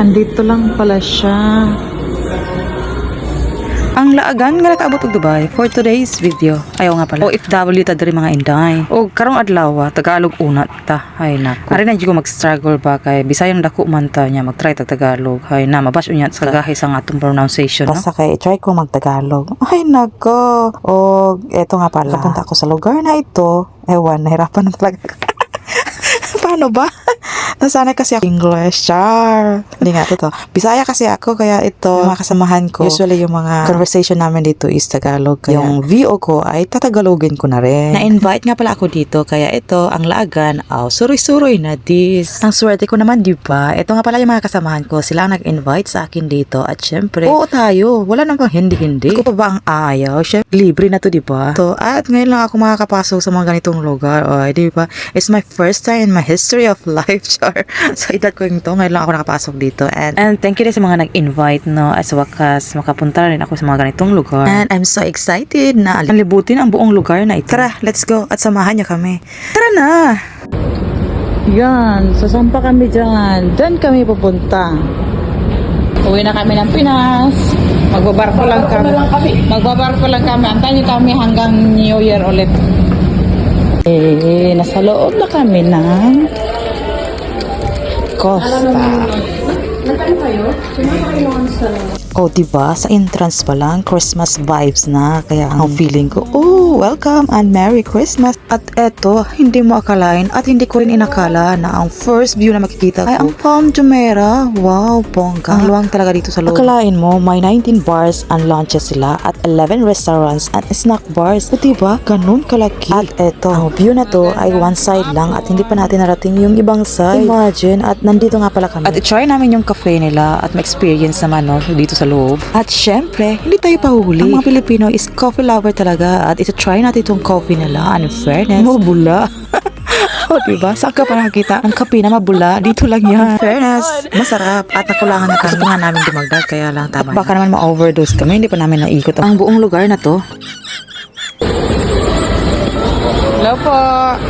Andito lang pala siya. Ang laagan nga nakaabot og Dubai for today's video. Ayaw nga pala. OFW ta diri mga inday. O karong adlaw Tagalog una ta. Ay nako. Ari na ko mag-struggle ba kay bisayang dako man ta niya mag-try tag Tagalog. Ay na mabas unya sa gahi sa atong pronunciation no. Basta kay try ko magtagalog. Ay nako. O eto nga pala. Kapunta ako sa lugar na ito. Ewan, nahirapan na talaga. Paano ba? Nasanay kasi ako English, char. Hindi nga, totoo. Bisaya kasi ako, kaya ito, yung mga kasamahan ko, usually yung mga conversation namin dito is Tagalog. Kaya yung VO ko ay tatagalogin ko na rin. Na-invite nga pala ako dito kaya ito ang laagan aw suroy-suroy na dis. Ang swerte ko naman di ba? Ito nga pala yung mga kasamahan ko. Sila ang nag-invite sa akin dito at syempre, oo tayo. Wala nang pang hindi-hindi. Ko pa ba ang ayaw? Syempre, libre na to di ba? To, at ngayon lang ako makakapasok sa mga ganitong lugar. Oy, di ba? It's my first time in my history of life, char. So, edad ko yung to. Ngayon lang ako nakapasok dito. And, and thank you din sa mga nag-invite, no? At sa wakas, makapunta rin ako sa mga ganitong lugar. And I'm so excited na libutin ang buong lugar na ito. Tara, let's go. At samahan niyo kami. Tara na! Yan, sasampa kami dyan. Diyan kami pupunta. Uwi na kami ng Pinas. Magbabarko lang kami. Magbabarko lang kami. Antayin niyo kami hanggang New Year ulit. Eh, nasa loob na kami ng Costa. Oh, diba? Sa entrance pa lang, Christmas vibes na. Kaya ang feeling ko, oh, welcome and Merry Christmas. At eto, hindi mo akalain at hindi ko rin inakala na ang first view na makikita ko ay ang Palm Jumeirah. Wow, bongga. Ang luwang talaga dito sa loob. Akalain mo, may 19 bars and lunches sila at 11 restaurants and snack bars. O diba? Ganun kalaki. At eto, ang view na to ay one side lang at hindi pa natin narating yung ibang side. Imagine, at nandito nga pala kami. At i-try namin yung cafe nila at ma-experience naman no, dito sa loob. At syempre, hindi tayo pahuhuli. Ang mga Pilipino is coffee lover talaga at ito-try natin itong coffee nila. And in fairness, mabula. o diba? Saan ka pa nakakita? Ang kape na mabula, dito lang yan. In fairness, masarap. At nakulangan na kami. Gusto nga namin dumagdag, kaya lang tama. Baka naman ma-overdose kami, hindi pa namin naikot ang buong lugar na to. Hello po.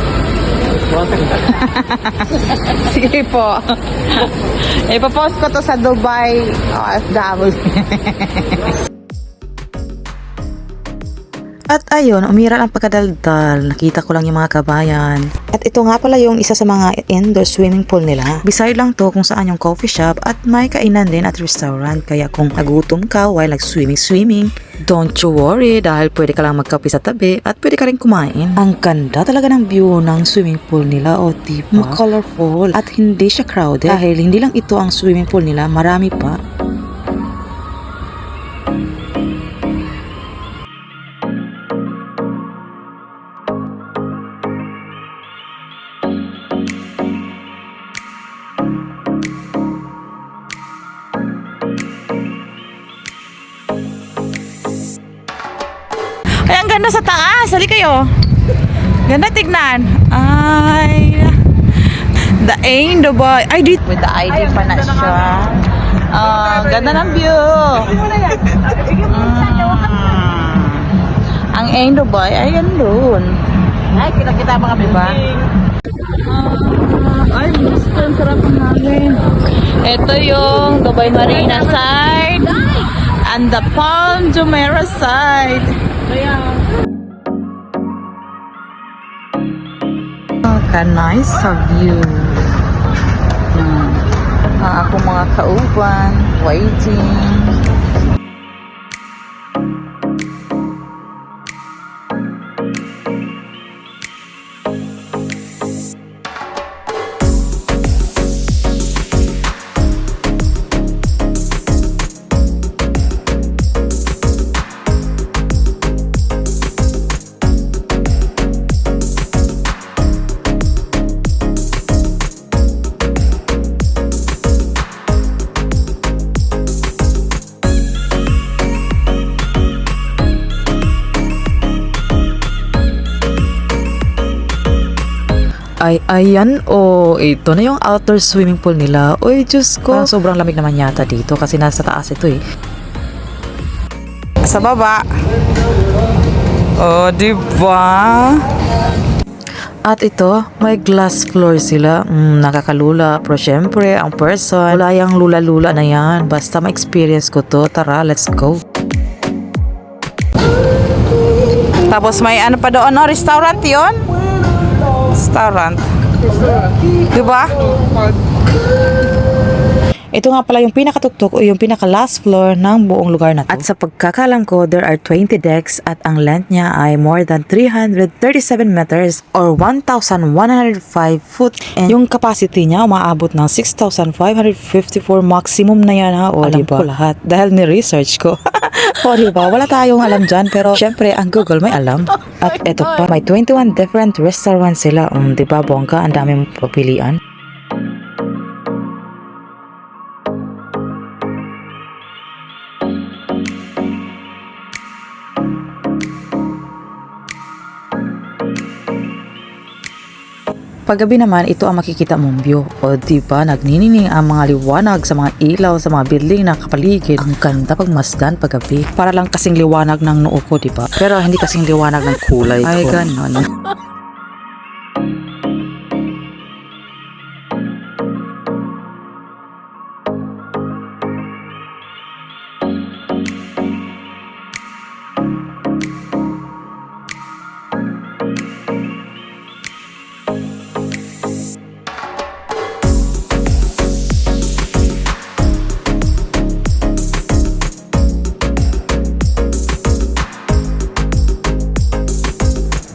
Sige po. Ipapost ko to sa Dubai OFW. At ayun, umira ang pagkadaldal. Nakita ko lang yung mga kabayan. At ito nga pala yung isa sa mga indoor swimming pool nila. Beside lang to kung saan yung coffee shop at may kainan din at restaurant. Kaya kung nagutom ka while nag-swimming-swimming, don't you worry dahil pwede ka lang magkape sa tabi at pwede ka rin kumain. Ang ganda talaga ng view ng swimming pool nila o diba? Colorful at hindi siya crowded dahil hindi lang ito ang swimming pool nila, marami pa. Ay, ang ganda sa taas. Hali kayo. Ganda tignan. Ay. The Ain Dubai. Ay, dito. With the ID pa na siya. Ah, ganda ng view. Mm. Ang Ain Dubai, ayan doon. Ay, kita-kita mga diba? Ah, ay, gusto. Ang sarap ng hangin. Ito yung Dubai Marina side. And the Palm Jumeirah side. Ka nice sa view. Hmm. Ang akong mga kauban, waiting. Ayan o. ito na yung outdoor swimming pool nila. Uy, Diyos ko. Parang sobrang lamig naman yata dito kasi nasa taas ito eh. Sa baba. Oh, di ba? At ito, may glass floor sila. Mm, nakakalula. Pero syempre, ang person, wala yung lula-lula na yan. Basta ma-experience ko to. Tara, let's go. Tapos may ano pa doon, no? Restaurant yon Restaurant. Diba? Ito nga pala yung pinakatuktok o yung pinaka last floor ng buong lugar na to. At sa pagkakalam ko, there are 20 decks at ang length niya ay more than 337 meters or 1,105 foot. And yung capacity niya umaabot ng 6,554 maximum na yan ha. O, alam ko lahat dahil ni-research ko. o diba, wala tayong alam dyan pero syempre ang Google may alam. At ito pa, may 21 different restaurants sila. Um, diba, bongga, ang daming papilian. Paggabi naman, ito ang makikita mong view. O di ba nagninining ang mga liwanag sa mga ilaw sa mga building na kapaligid. Ang ganda pagmasdan paggabi. Para lang kasing liwanag ng noo ko, di ba? Pero hindi kasing liwanag ng kulay Ay, ko.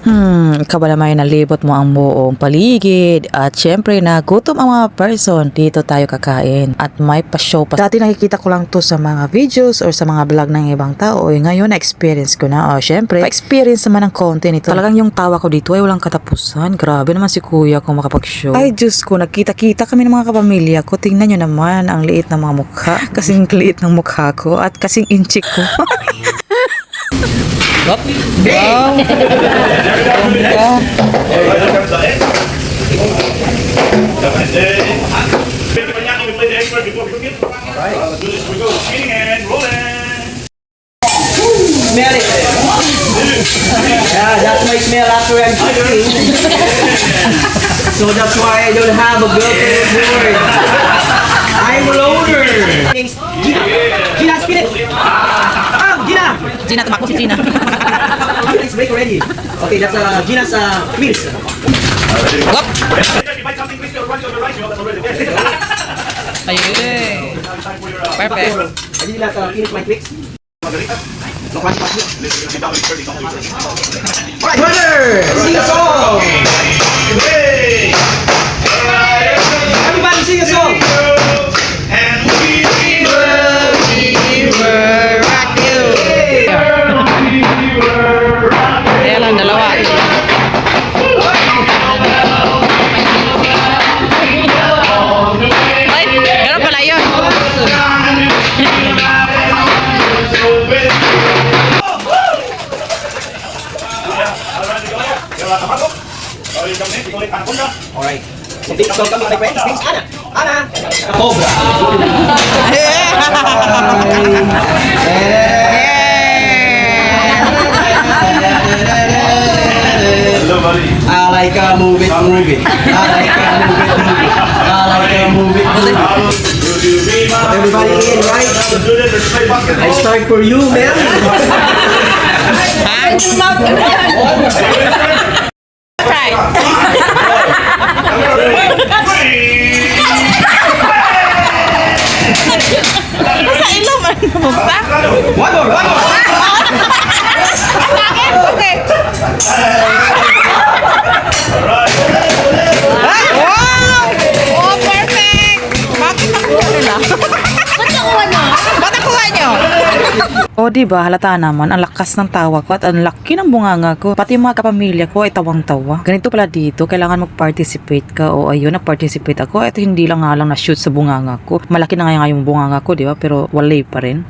Hmm, ikaw ba naman nalibot mo ang buong paligid at syempre nagutom ang mga person dito tayo kakain at may pa-show pa. Dati nakikita ko lang to sa mga videos or sa mga vlog ng ibang tao eh, ngayon na-experience ko na. O syempre, pa-experience naman ng content ito. Talagang yung tawa ko dito ay walang katapusan. Grabe naman si kuya kung makapag-show. Ay Diyos ko, nagkita-kita kami ng mga kapamilya ko. Tingnan nyo naman ang liit ng mga mukha. Kasing liit ng mukha ko at kasing inchik ko. Shooting and rolling. Smell it. Yeah, that's my smell after I'm cooking. so that's why I don't have a girlfriend board. I'm a loner. Gina, Gina, spin it. Ah, Gina. Gina, tumakbo si Gina. Let's break already. Okay, that's uh, Gina's uh, wheels. If you bite something, please don't run to the right. You know that's already there. Ayun. Time for your, uh, Perfect. I did not uh, finish my tricks. No, one, one, two. Alright, brother, sing a song. Hey! Everybody sing a song. Everybody in, right? Let's do this. Let's play basketball. I start for you, man. Sa ilong, ano mo ba? One more, one more. Wow! O di ba halata naman ang lakas ng tawa ko at ang laki ng bunganga ko. Pati mga kapamilya ko ay tawang-tawa. Ganito pala dito, kailangan mag-participate ka. O ayun, nag-participate ako. Ito hindi lang nga lang na-shoot sa bunganga ko. Malaki na nga yung bunganga ko, di ba? Pero walay pa rin.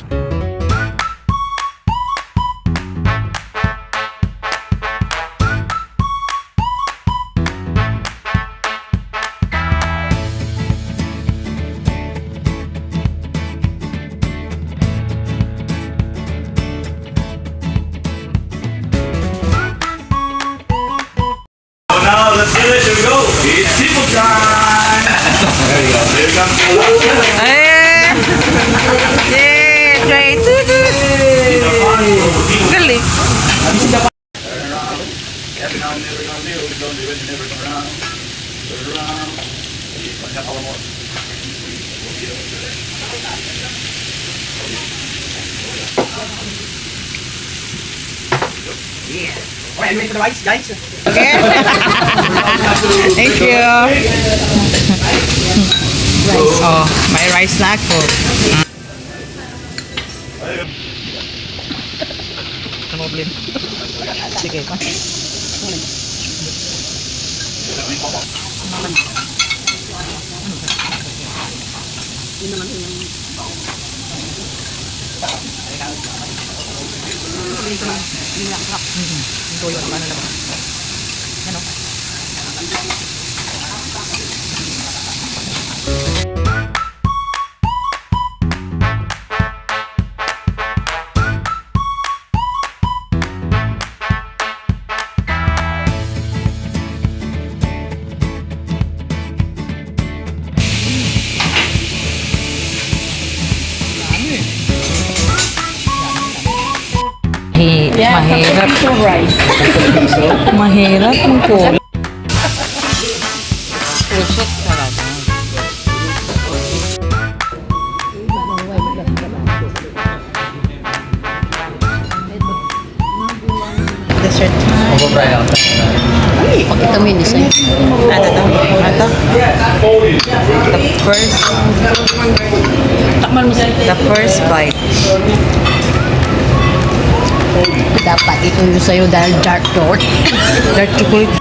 Around. One couple more. Okay, I'm ready for the rice, guys. Thank you. Oh, may rice na ako. Ano problem? Sige. Hi, mahirap. mahirap ang ko. Pusit talaga. Dessert time. Pakita mo yung design. Ano to? Ano to? The first, Takman mo the first bite. Dapat ito yung sa'yo dahil dark door. Dark chocolate.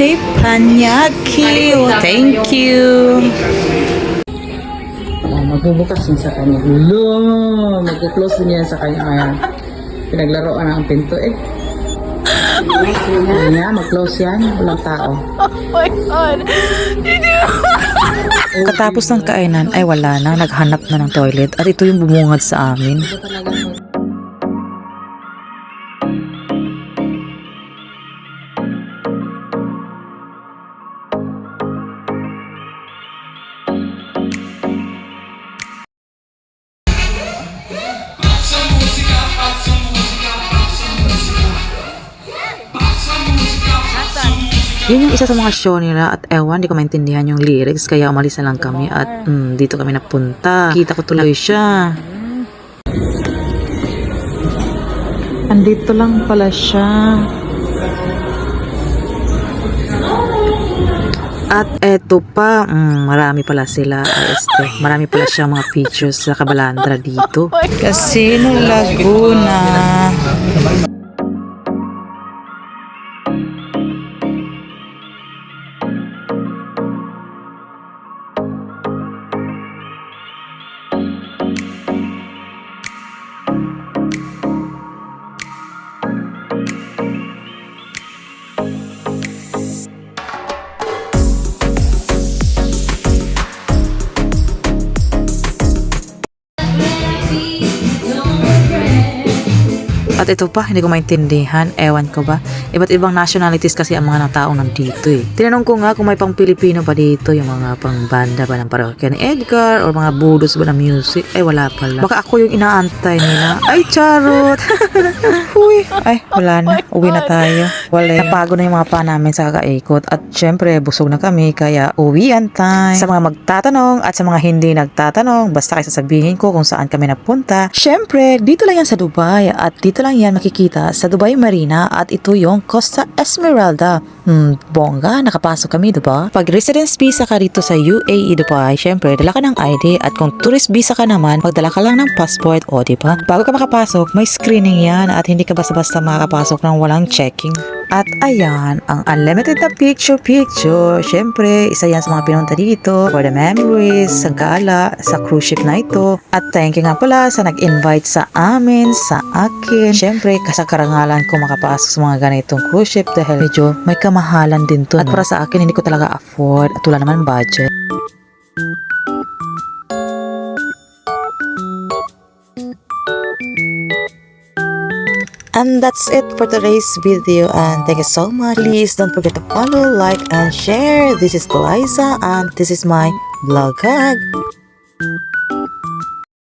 Teppanyaki. Thank you. Oh, magbubukas yun sa kanya. Hulo! Magkuklose din yan sa kanya. Pinaglaroan ang pinto eh. Ayun nga, mag-close yan. Walang tao. Katapos ng kainan ay wala na, naghanap na ng toilet at ito yung bumungad sa amin. Yun yung isa sa mga show nila at ewan, di ko maintindihan yung lyrics kaya umalis na lang kami at mm, dito kami napunta. Kita ko tuloy siya. Andito lang pala siya. At eto pa, mm, marami pala sila. Este, marami pala siya mga pictures sa Kabalandra dito. Casino Laguna. At ito pa, hindi ko maintindihan. Ewan ko ba? Iba't ibang nationalities kasi ang mga taong nandito eh. Tinanong ko nga kung may pang Pilipino pa dito, yung mga pang banda ba ng parokya ni Edgar or mga budos ba ng music. Ay, wala pala. Baka ako yung inaantay nila. Ay, charot! Uy, ay, wala na. Uwi na tayo. Wala. Napago na yung mga pa namin sa kakaikot at syempre busog na kami kaya uwian time. Sa mga magtatanong at sa mga hindi nagtatanong, basta kayo sasabihin ko kung saan kami napunta. Syempre, dito lang yan sa Dubai at dito lang yan makikita sa Dubai Marina at ito yung Costa Esmeralda. Hmm, bongga, nakapasok kami, diba? Pag residence visa ka dito sa UAE Dubai, syempre, dala ka ng ID at kung tourist visa ka naman, magdala ka lang ng passport, o diba? Bago ka makapasok, may screening yan at hindi ka basta-basta makakapasok ng walang checking. At ayan, ang unlimited na picture-picture. Siyempre, isa yan sa mga pinunta dito for the memories, sa gala, sa cruise ship na ito. At thank you nga pala sa nag-invite sa amin, sa akin. Siyempre, kasakarangalan ko makapasok sa mga ganitong cruise ship dahil medyo may kamahalan din to. At para sa akin, hindi ko talaga afford at wala naman budget. And that's it for today's video and thank you so much. Please don't forget to follow, like, and share. This is Liza and this is my vlog hug.